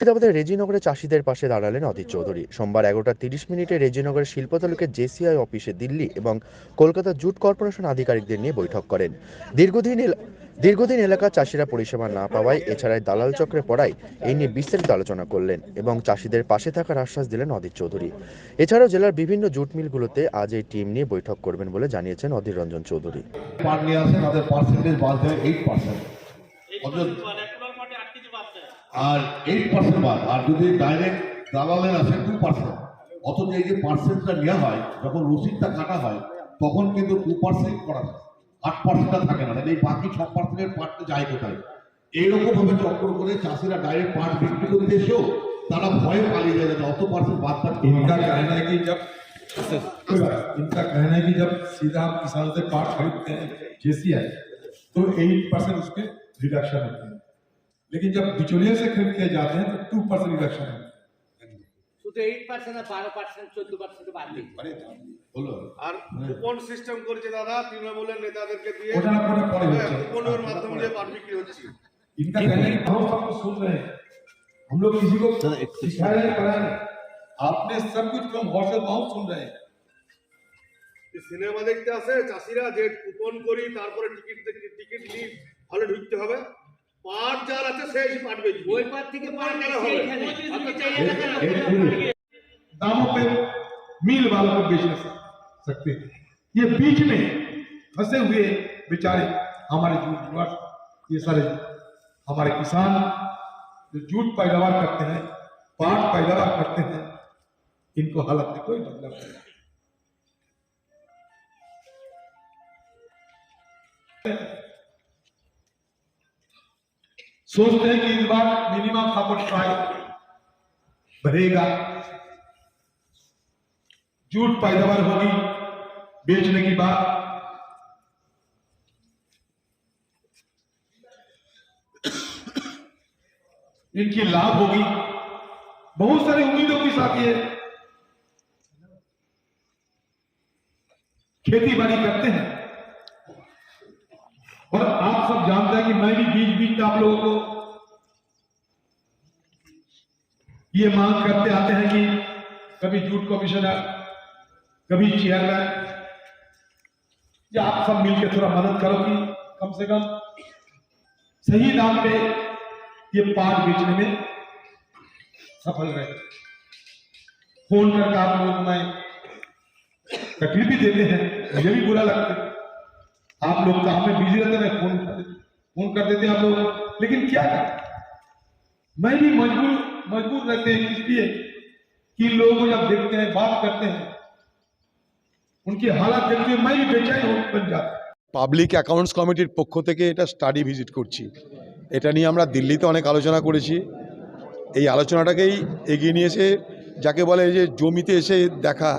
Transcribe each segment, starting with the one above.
মুর্শিদাবাদের রেজিনগরে চাষিদের পাশে দাঁড়ালেন অধীর চৌধুরী। সোমবার এগারোটা তিরিশ মিনিটে রেজিনগরের শিল্পতালুকের জেসিআই অফিসে দিল্লি এবং কলকাতা জুট কর্পোরেশন আধিকারিকদের নিয়ে বৈঠক করেন। দীর্ঘদিন দীর্ঘদিন এলাকার চাষিরা পরিষেবা না পাওয়ায় এছাড়াই দালাল চক্রে পড়ায় এই নিয়ে বিস্তারিত আলোচনা করলেন এবং চাষিদের পাশে থাকার আশ্বাস দিলেন অধীর চৌধুরী। এছাড়াও জেলার বিভিন্ন জুট মিলগুলোতে আজ এই টিম নিয়ে বৈঠক করবেন বলে জানিয়েছেন অধীর রঞ্জন চৌধুরী পার নিয়ে আসে তাদের পার্সেন্টেজ বাদ দেয় এইট পার্সেন্ট আর এইট পার্সেন্ট বাদ আর যদি ডাইরেক্ট দালালের আসে টু পার্সেন্ট অথচ এই যে পার্সেন্টটা নেওয়া হয় যখন রসিদটা কাটা হয় তখন কিন্তু টু পার্সেন্ট করা যায় আট পার্সেন্টটা থাকে না তাহলে এই বাকি ছ পার্সেন্টের পার্টটা যায় কোথায় এইরকম ভাবে চক্র করে চাষিরা ডাইরেক্ট পার্ট বিক্রি করতে এসেও তারা ভয়ে পালিয়ে যায় যাতে অত পার্সেন্ট বাদ থাকতে इनका कहना है कि जब कोई बात नहीं। इनका कहना है कि जब सीधा आप किसान से पार्ट खरीदते हैं जेसीआई तो एट परसेंट उसके रिडक्शन होते हैं लेकिन जब बिचौलिया से खरीद के जाते हैं तो टू परसेंट रिडक्शन होता है শুধু এইট পার্সেন্ট আর বারো পার্সেন্ট চোদ্দ পার্সেন্ট বাদ দিচ্ছে হলো আর কুপন সিস্টেম করেছে দাদা তৃণমূলের নেতাদেরকে দিয়ে ওটা না ওটা পরে হ্যাঁ, হচ্ছে। কুপনের মাধ্যমে দিয়ে পাট বিক্রি হচ্ছে इनका कहना है कि हम सबको सुन रहे हैं हम लोग किसी को सिखा रहे हैं पढ़ा रहे हैं आपने सब कुछ हम हौसला बहुत सुन रहे हैं এই সিনেমা দেখতে আসে চাষিরা যে কুপন করি তারপরে টিকিট টিকিট নিয়ে হলে ঢুকতে হবে পাট যার আছে সে এসে পাট বেচবে ওই পার থেকে পার কেন হবে? সেইখানে दामों पे मिल वालों को बेच नहीं सकते ये बीच में फंसे हुए बेचारे हमारे जूट युवा ये सारे हमारे किसान जो जूट पैदावार करते हैं पाट पैदावार करते हैं इनको हालत में कोई मतलब नहीं सोचते हैं कि इस बार मिनिमम सपोर्ट प्राइस बढ़ेगा जूट पैदावार होगी, बेचने की बात। इनकी लाभ होगी। बहुत सारी उम्मीदों के साथ ये खेती बाड़ी करते हैं। और आप जानते हैं कि मैं भी बीच बीच में आप लोगों को ये मांग करते आते हैं कि कभी जूट कमिश्नर, कभी चेयरमैन या आप सब मिलकर थोड़ा मदद करो कि कम से कम सही दाम पे ये पाट बेचने में सफल रहे। फ़ोन करके आप लोगों मैं तकलीफ़ भी देते हैं, मुझे भी बुरा लगता है। आप लोग काम में बिजी रहते हैं मैं फोन कर देते फोन कर देते हैं आप लोग लेकिन क्या करें मैं भी मजबूर मजबूर रहते हैं इसलिए कि लोगों को जब देखते हैं बात करते हैं उनकी हालत देखते हुए मैं भी बेचैन हो बन जाता हूं। পাবলিক অ্যাকাউন্টস কমিটির পক্ষ থেকে এটা স্টাডি ভিজিট করছি এটা নিয়ে আমরা দিল্লিতে অনেক আলোচনা করেছি এই আলোচনাটাকেই এগিয়ে নিয়ে এসে যাকে বলে যে জমিতে এসে দেখা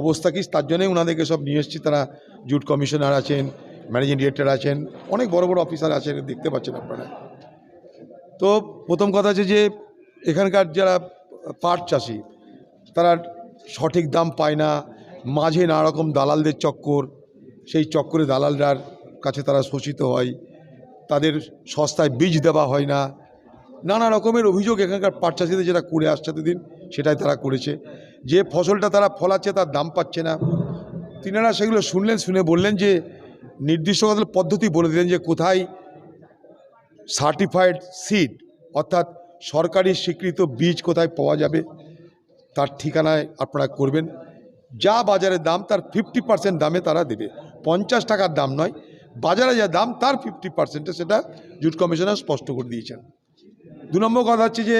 অবস্থা কি? তার জন্যই ওনাদেরকে সব নিয়ে এসেছি। তারা জুট কমিশনার আছেন, ম্যানেজিং ডিরেক্টর আছেন, অনেক বড় বড় অফিসার আছেন, দেখতে পাচ্ছেন আপনারা। তো প্রথম কথা আছে যে, এখানকার যারা পাট চাষি, তারা সঠিক দাম পায় না, মাঝে নানা রকম দালালদের চক্কর, সেই চক্করে দালালরার কাছে তারা শোষিত হয়, তাদের সস্তায় বীজ দেওয়া হয় না। নানা রকমের অভিযোগ এখানকার পাট চাষিদের যেটা করে আসছে এতদিন, সেটাই তারা করেছে। যে ফসলটা তারা ফলাচ্ছে তার দাম পাচ্ছে না। তিনারা সেগুলো শুনলেন, শুনে বললেন যে নির্দিষ্ট পদ্ধতি বলে দিলেন যে, কোথায় সার্টিফাইড সিড অর্থাৎ সরকারি স্বীকৃত বীজ কোথায় পাওয়া যাবে, তার ঠিকানায় আপনারা করবেন। যা বাজারে দাম, তার ফিফটি পার্সেন্ট দামে তারা দেবে। পঞ্চাশ টাকার দাম নয়, বাজারে যা দাম, তার ফিফটি পার্সেন্টে সেটা জুট কমিশনার স্পষ্ট করে দিয়েছেন। দু নম্বর কথা হচ্ছে যে,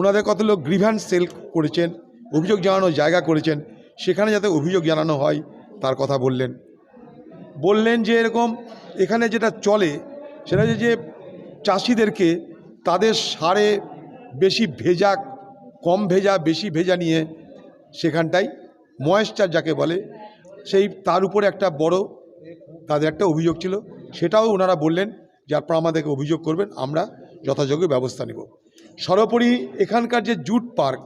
ওনাদের কত লোক গ্রিভ্যান্স সেল করেছেন অভিযোগ জানানোর জায়গা করেছেন। সেখানে যাতে অভিযোগ জানানো হয়, তার কথা বললেন। বললেন যে এরকম এখানে যেটা চলে, সেটা যে চাষিদেরকে তাদের সারে বেশি ভেজা, কম ভেজা, বেশি ভেজা নিয়ে সেখানটায় ময়েশ্চার যাকে বলে, সেই তার উপরে একটা বড় তাদের একটা অভিযোগ ছিল। সেটাও ওনারা বললেন যে আপনারা আমাদেরকে অভিযোগ করবেন, আমরা যথাযোগ্য ব্যবস্থা নেব। সর্বোপরি এখানকার যে জুট পার্ক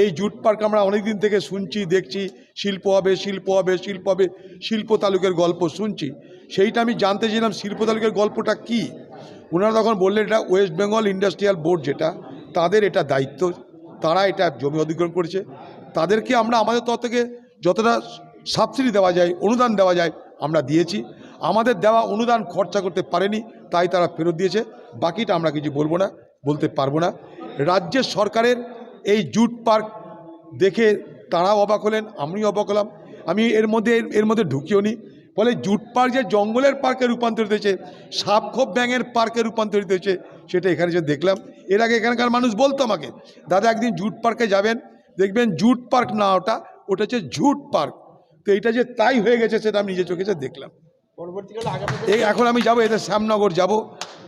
এই জুট পার্ক আমরা অনেক দিন থেকে শুনছি, দেখছি, শিল্প হবে শিল্প হবে শিল্প হবে, শিল্প তালুকের গল্প শুনছি। সেইটা আমি জানতে চাইলাম, শিল্প তালুকের গল্পটা কি? ওনারা তখন বললেন, এটা ওয়েস্ট বেঙ্গল ইন্ডাস্ট্রিয়াল বোর্ড যেটা, তাদের এটা দায়িত্ব, তারা এটা জমি অধিগ্রহণ করেছে। তাদেরকে আমরা আমাদের তরফ থেকে যতটা সাবসিডি দেওয়া যায়, অনুদান দেওয়া যায়, আমরা দিয়েছি। আমাদের দেওয়া অনুদান খরচা করতে পারেনি, তাই তারা ফেরত দিয়েছে। বাকিটা আমরা কিছু বলব না, বলতে পারব না। রাজ্যের সরকারের এই জুট পার্ক দেখে তারাও অবাক হলেন আমিও অবাক হলাম। আমি এর মধ্যে এর- এর মধ্যে ঢুকিও নি। ফলে জুট পার্ক যে জঙ্গলের পার্কে রূপান্তরিত হয়েছে সাপখোপ ব্যাঙের পার্কে রূপান্তরিত হয়েছে সেটা এখানে যে দেখলাম। এর আগে এখানকার মানুষ বলতো আমাকে দাদা একদিন জুট পার্কে যাবেন দেখবেন জুট পার্ক না ওটা ওটা হচ্ছে ঝুট পার্ক। তো এটা যে তাই হয়ে গেছে সেটা আমি নিজে চোখে যে দেখলাম। এই এখন আমি যাব এদের শ্যামনগর যাব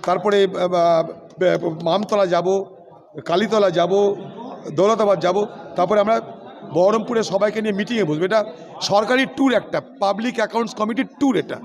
তারপরে মামতলা যাব কালীতলা যাব দৌলতাবাদ যাব, তারপরে আমরা বহরমপুরে সবাইকে নিয়ে মিটিংয়ে বসবো। এটা সরকারি ট্যুর একটা পাবলিক অ্যাকাউন্টস কমিটির ট্যুর এটা।